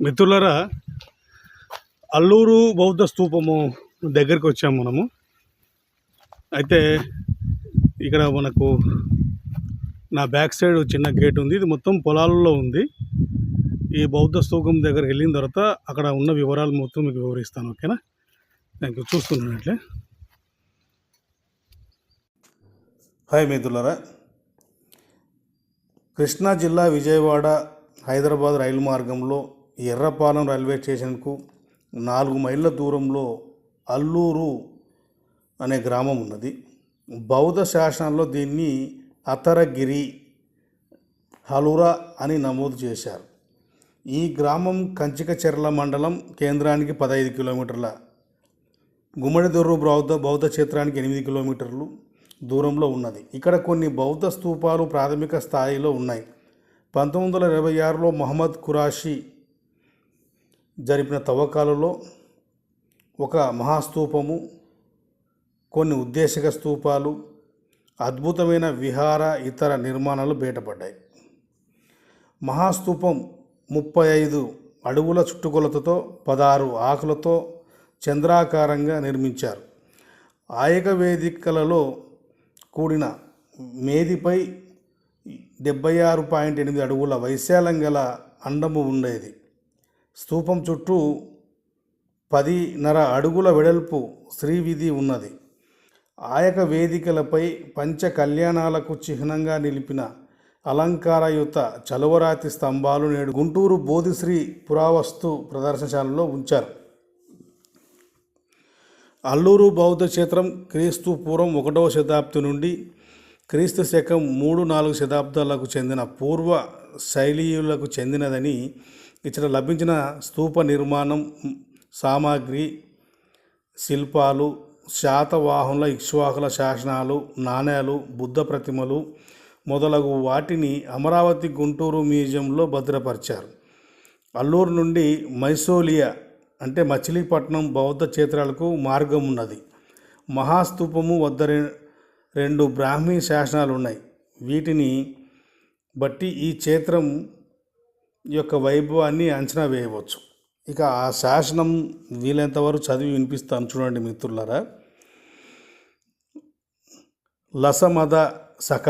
మిత్రులరా అల్లూరు బౌద్ధ స్థూపము దగ్గరికి వచ్చాము మనము. అయితే ఇక్కడ మనకు నా బ్యాక్ సైడ్ చిన్న గేట్ ఉంది. ఇది మొత్తం పొలాలలో ఉంది. ఈ బౌద్ధ స్థూపం దగ్గరికి వెళ్ళిన తర్వాత అక్కడ ఉన్న వివరాలు మొత్తం మీకు వివరిస్తాను ఓకేనా? థ్యాంక్ యూ చూస్తున్నాను అట్లే. హాయ్ మిత్రులరా. కృష్ణా జిల్లా విజయవాడ హైదరాబాద్ రైలు మార్గంలో ఎర్రపాలెం రైల్వే స్టేషన్కు నాలుగు మైళ్ళ దూరంలో అల్లూరు అనే గ్రామం ఉన్నది. బౌద్ధ శాసనాల్లో దీన్ని అతరగిరి హలురా అని నమోదు చేశారు. ఈ గ్రామం కంచికచెర్ల మండలం కేంద్రానికి పదహైదు కిలోమీటర్ల గుమ్మడిదొర్రు బౌద్ధ బౌద్ధ క్షేత్రానికి ఎనిమిది కిలోమీటర్లు దూరంలో ఉన్నది. ఇక్కడ కొన్ని బౌద్ధ స్తూపాలు ప్రాథమిక స్థాయిలో ఉన్నాయి. పంతొమ్మిది వందల ఇరవై ఆరులో మొహమ్మద్ ఖురాషి జరిపిన తవ్వకాలలో ఒక మహాస్తూపము కొన్ని ఉద్దేశక స్తూపాలు అద్భుతమైన విహార ఇతర నిర్మాణాలు బయటపడ్డాయి. మహాస్తూపం ముప్పై ఐదు అడుగుల చుట్టుకొలతతో పదహారు ఆకులతో చంద్రాకారంగా నిర్మించారు. ఆయక వేదికలలో కూడిన మేదిపై డెబ్బై ఆరు పాయింట్ ఎనిమిది అడుగుల వైశాల్యం గల అండము ఉండేది. స్తూపం చుట్టూ పదిన్నర అడుగుల వెడల్పు శ్రీవిధి ఉన్నది. ఆయక వేదికలపై పంచ కళ్యాణాలకు చిహ్నంగా నిలిపిన అలంకారయుత చలువరాతి స్తంభాలు నేడు గుంటూరు బోధిశ్రీ పురావస్తు ప్రదర్శనశాలలో ఉంచారు. అల్లూరు బౌద్ధ క్షేత్రం క్రీస్తు పూర్వం ఒకటవ శతాబ్ది నుండి క్రీస్తు శకం మూడు నాలుగు శతాబ్దాలకు చెందిన పూర్వ శైలీయులకు చెందినదని ఇచ్చట లభించిన స్తూప నిర్మాణం సామాగ్రి శిల్పాలు శాతవాహనుల ఇక్ష్వాకుల శాసనాలు నాణేలు బుద్ధ ప్రతిమలు మొదలగు వాటిని అమరావతి గుంటూరు మ్యూజియంలో భద్రపరిచారు. అల్లూరు నుండి మైసోలియా అంటే మచిలీపట్నం బౌద్ధ క్షేత్రాలకు మార్గం ఉన్నది. మహాస్తూపము వద్ద రెండు బ్రాహ్మీ శాసనాలు ఉన్నాయి వీటిని బట్టి ఈ క్షేత్రం యొక్క వైభవాన్ని అంచనా వేయవచ్చు. ఇక ఆ శాసనం వీలైనంత వరకు చదివి వినిపిస్తాను చూడండి మిత్రులారా. లసమద సఖ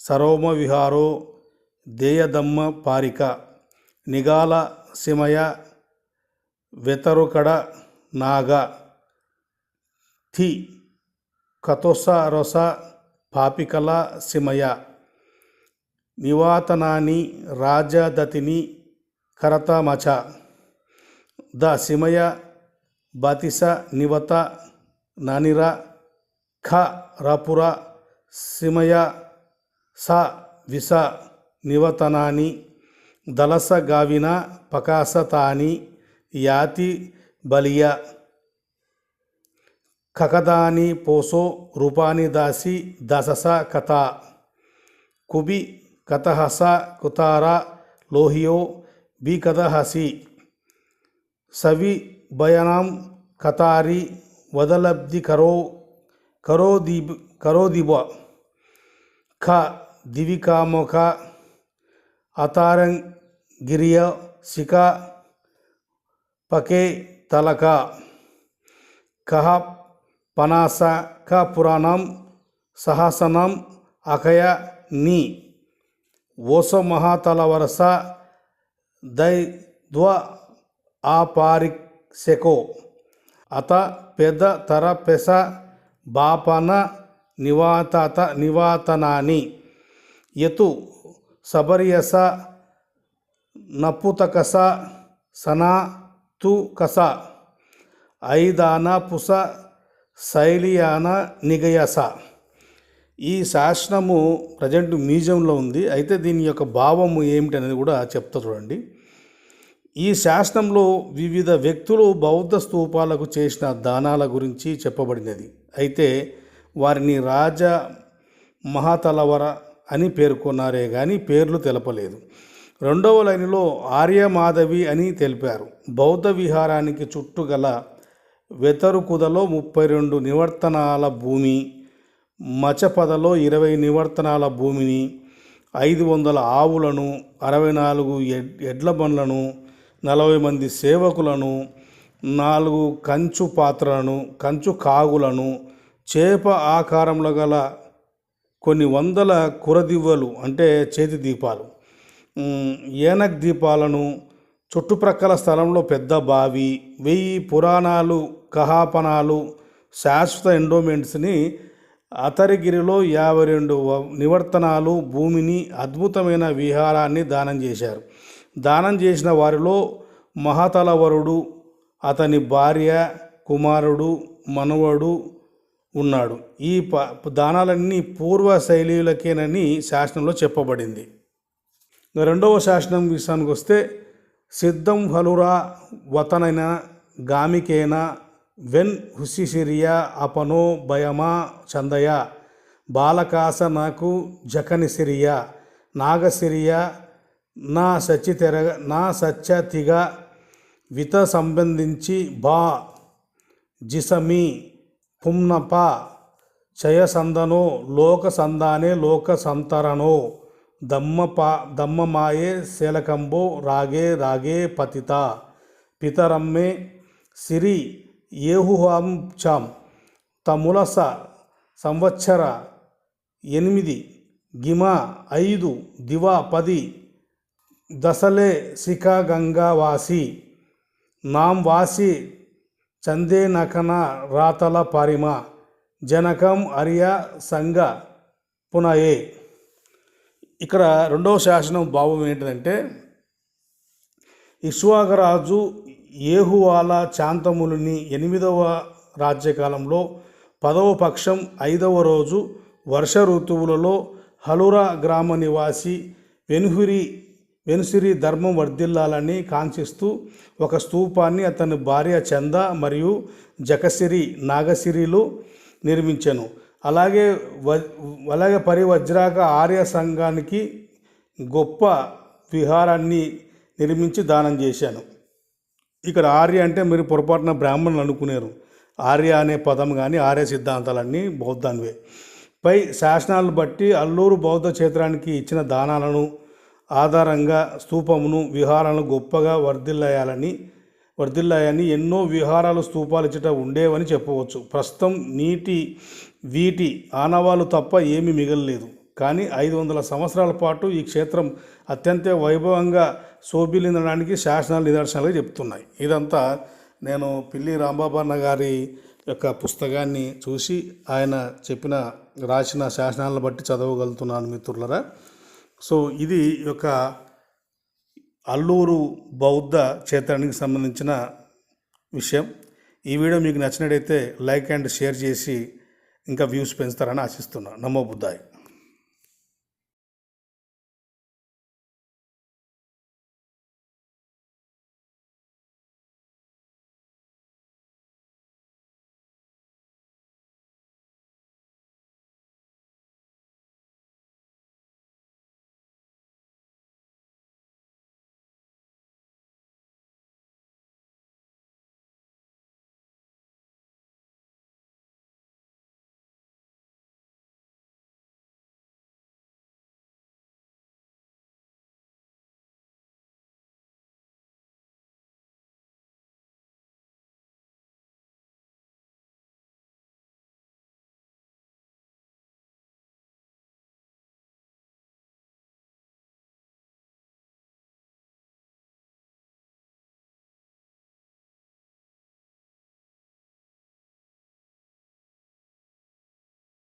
సరోమ విహారో దేయదమ్మ పారిక నిగాల సిమయ వెతరుకడ నాగ థి కతోస రొస పాపికల సిమయ నివాతనాని రాజదతిని కరతమచ ద సిమయ బతిస నివత ననిర ఖ రపుర సిమయ స విస నివతనాని దలస గావిన పకాసతాని యాతి బలియ కకదాని పోసో రూపాని దాసి దశస కథ కుబి కథహస కుతార లోహియో బి కథహసి సవి భయనాం కతారి వదలబ్ది కరో కరోది కరోదిబ ఖ దివికామొక అతారంగిరియ శిఖ పకే తలక కహ పనాస క పురాణం సహసనం అకయ ని ಓಸೋ ಮಹಾತಲವರಸ ದೈ ದ್ವ ಆಪಾರಿಕ್ ಸೆಕೋ ಅತ ಪೆದ ತರ ಪೆಸ ಬಾಪನ ನಿವಾತತ ನಿವಾತನಾನಿ. ಯತು ಸಬರಿಯಸ ನಪುತಕಸ ಸನಾ ತು ಕಸ ಐದಾನ ಪುಸ ಶೈಲಿಯಾನ ನಿಗಯಸ. ఈ శాసనము ప్రజెంట్ మ్యూజియంలో ఉంది. అయితే దీని యొక్క భావము ఏమిటి అనేది కూడా చెప్తా చూడండి. ఈ శాసనంలో వివిధ వ్యక్తులు బౌద్ధ స్తూపాలకు చేసిన దానాల గురించి చెప్పబడినది. అయితే వారిని రాజ మహాతలవర అని పేర్కొన్నారే కానీ పేర్లు తెలపలేదు. రెండవ లైన్లో ఆర్యమాధవి అని తెలిపారు. బౌద్ధ విహారానికి చుట్టూ గల వెతరుకుదలో ముప్పై రెండు నివర్తనాల భూమి మచపదలో ఇరవై నివర్తనాల భూమిని ఐదు వందల ఆవులను అరవై నాలుగు ఎడ్ ఎడ్ల బండ్లను నలభై మంది సేవకులను నాలుగు కంచు పాత్రలను కంచు కాగులను చేప ఆకారంలో గల కొన్ని వందల కురదివ్వలు అంటే చేతి దీపాలు. ఏనక్ దీపాలను చుట్టుప్రక్కల స్థలంలో పెద్ద బావి వెయ్యి పురాణాలు కహాపనాలు శాశ్వత ఎండోమెంట్స్ని అతరిగిరిలో యాభై రెండు వ- నివర్తనాలు భూమిని అద్భుతమైన విహారాన్ని దానం చేశారు. దానం చేసిన వారిలో మహాతలవరుడు అతని భార్య కుమారుడు మనవడు ఉన్నాడు. ఈ ప దానాలన్నీ పూర్వ శైలీలకేనని శాసనంలో చెప్పబడింది. రెండవ శాసనం విషయానికి వస్తే సిద్ధం హలురా వతనైన గామికేన వెన్ హుసిసిరియా అపనో భయమా చందయ. బాలకాస నాకు జకనిసిరియా నాగసిరియా నా సచితెర నా సత్యతిగ విత సంబంధించి బా జిసమి పుమ్నప చయసందనో లోక సందానే లోక దమ్మప దమ్మమాయే శేలకంబో రాగే రాగే పతిత పితరమ్మే సిరి ఏహుహాంచాం తములస సంవత్సర ఎనిమిది గిమ ఐదు దివా పది దశలే శిఖా గంగావాసి నాం వాసి చందే నకన రాతల పరిమ జనకం అరియ సంగ పునయే. ఇక్కడ రెండవ శాసనం భావం ఏంటంటే ఇష్వాగరాజు ఏహువాల శాంతములుని ఎనిమిదవ రాజ్యకాలంలో పదవ పక్షం ఐదవ రోజు వర్ష ఋతువులలో హలురా గ్రామ నివాసి వెనుహురి వెనుసిరి ధర్మం వర్ధిల్లాలని కాంక్షిస్తూ ఒక స్తూపాన్ని అతని భార్య చంద మరియు జకసిరి నాగసిరిలు నిర్మించాను. అలాగే వ అలాగే పరివజ్రాక ఆర్య సంఘానికి గొప్ప విహారాన్ని నిర్మించి దానం చేశాను. ఇక్కడ ఆర్య అంటే మీరు పొరపాటున బ్రాహ్మణులు అనుకునేరు. ఆర్య అనే పదం కానీ ఆర్య సిద్ధాంతాలన్నీ బౌద్ధానివే. పై శాసనాలు బట్టి అల్లూరు బౌద్ధ క్షేత్రానికి ఇచ్చిన దానాలను ఆధారంగా స్తూపమును విహారాలను గొప్పగా వర్ధిల్లాయాలని వర్ధిల్లాయని ఎన్నో విహారాలు స్తూపాలు ఇచ్చట ఉండేవని చెప్పవచ్చు. ప్రస్తుతం నీటి వీటి ఆనవాలు తప్ప ఏమీ మిగలలేదు. కానీ ఐదు వందల సంవత్సరాల పాటు ఈ క్షేత్రం అత్యంత వైభవంగా శోభిల్లిందడానికి శాసనాలు నిదర్శనాలు చెప్తున్నాయి. ఇదంతా నేను పిల్లి రాంబాబన్న గారి యొక్క పుస్తకాన్ని చూసి ఆయన చెప్పిన రాసిన శాసనాలను బట్టి చదవగలుగుతున్నాను మిత్రులరా. సో ఇది యొక్క అల్లూరు బౌద్ధ క్షేత్రానికి సంబంధించిన విషయం. ఈ వీడియో మీకు నచ్చినట్టయితే లైక్ అండ్ షేర్ చేసి ఇంకా వ్యూస్ పెంచుతారని ఆశిస్తున్నాను. నమో బుద్ధాయి.